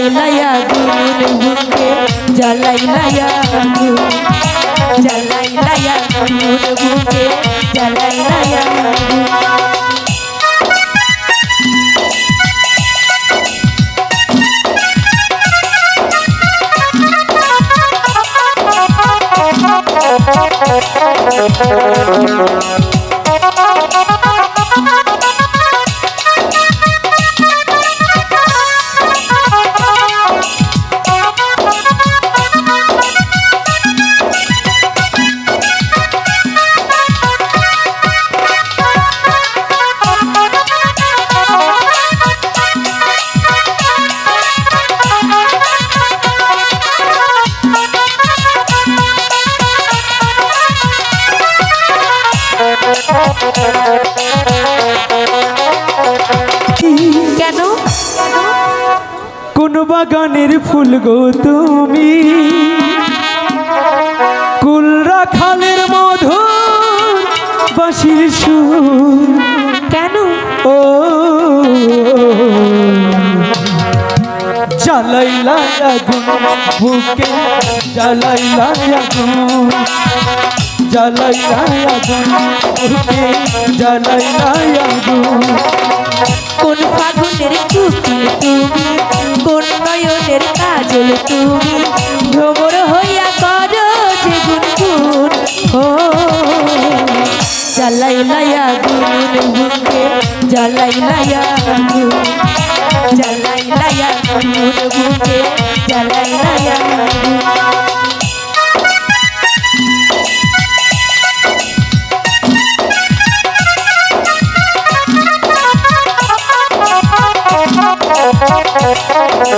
জ্বালাই লাইয়া গুন বুকে জ্বালাই লাইয়া গুন জ্বালাই লাইয়া গুন বুকে জ্বালাই লাইয়া গুন কেন? কোন বাগানের ফুল গো তুমি? কুল রাখালের মধু বাঁশির সুর। কেন? ও। জ্বালাইলা আগুন বুকে জ্বালাইলা আগুন। বুকে জ্বালাইলা আগুন কোন ফাগুনের টুকি তুমি, কোন নয়নের কাজল তুমি, ভ্রমর হইয়া কর যে গুনগুন ও জ্বালাই লাইয়া গুন বুকে জ্বালাই লাইয়া গুন জ্বালাই লাইয়া গুন বুকে জ্বালাই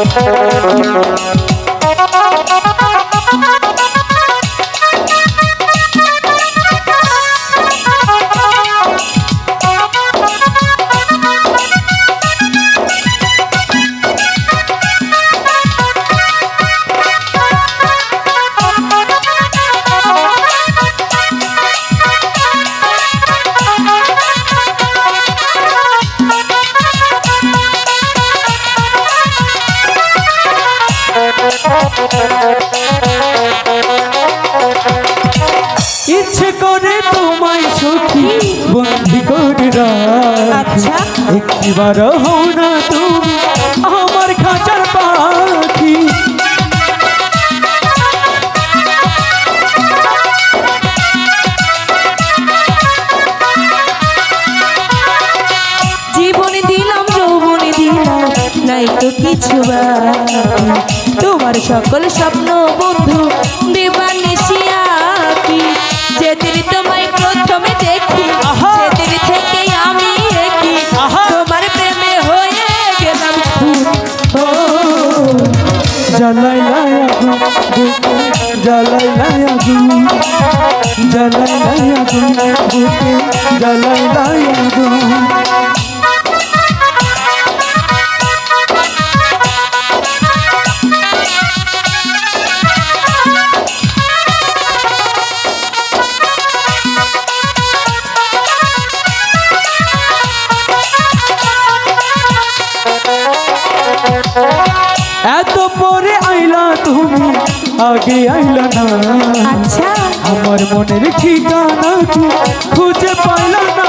লাইয়া গুন ইচ্ছে করে তোমায় সখী বন্দি করে আচ্ছা। একটিবার হও না তুমি আমার খাঁচার পাখি জীবনে দিলাম যৌবনে দিলাম নাই তো কিছু বাকি। তোমার সকল স্বপ্ন বন্ধু দেবানিসিয়াপি যেদিন তোমায় প্রথমে দেখি আহা! সেদিন থেকে আমি একই আহা! তোমার প্রেমে হয়ে গেলাম খুন। জ্বালাই লাই আগুন বুকে জ্বালাই জ্বালাই লাই আগুন বুকে জ্বালাই এত পরে আইলা তুমি আগে আইলা না। আচ্ছা। আমার মনের ঠিকানা খুঁজে পাইলা না।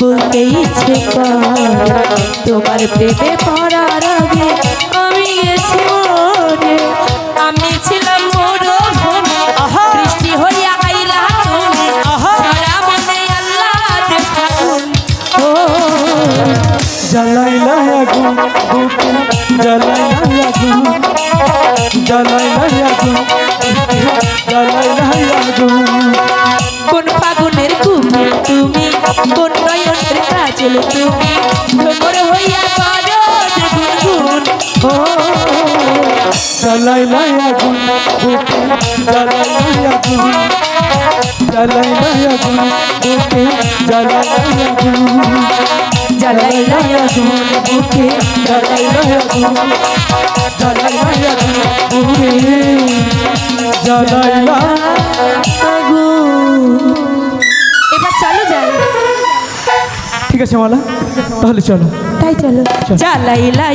বলতে ইচ্ছে কর। তোমার প্রেমে পড়ার আগে জ্বালাই লাই আগুন বুকে জ্বালাই লাই আগুন জ্বালাই লাই আগুন বুকে জ্বালাই লাই আগুন। কোন ফাগুনের কুমির তুমি কোন নয়নের কাজল তুমি ভ্রমর হইয়া যে গুনগুন। ও জ্বালাই লাই আগুন বুকে জ্বালাই লাই আগুন জ্বালাই আগুন বুকে জ্বালাই লাই আগুন। জ্বালাই লাই আগুন বুকে জ্বালাই লাই আগুন জ্বালাই লাই আগুন বুকে জ্বালাইলা আগুন এবার চলো যাই। ঠিক আছে মালা তাহলে চলো। তাই চলো। জ্বালাইলা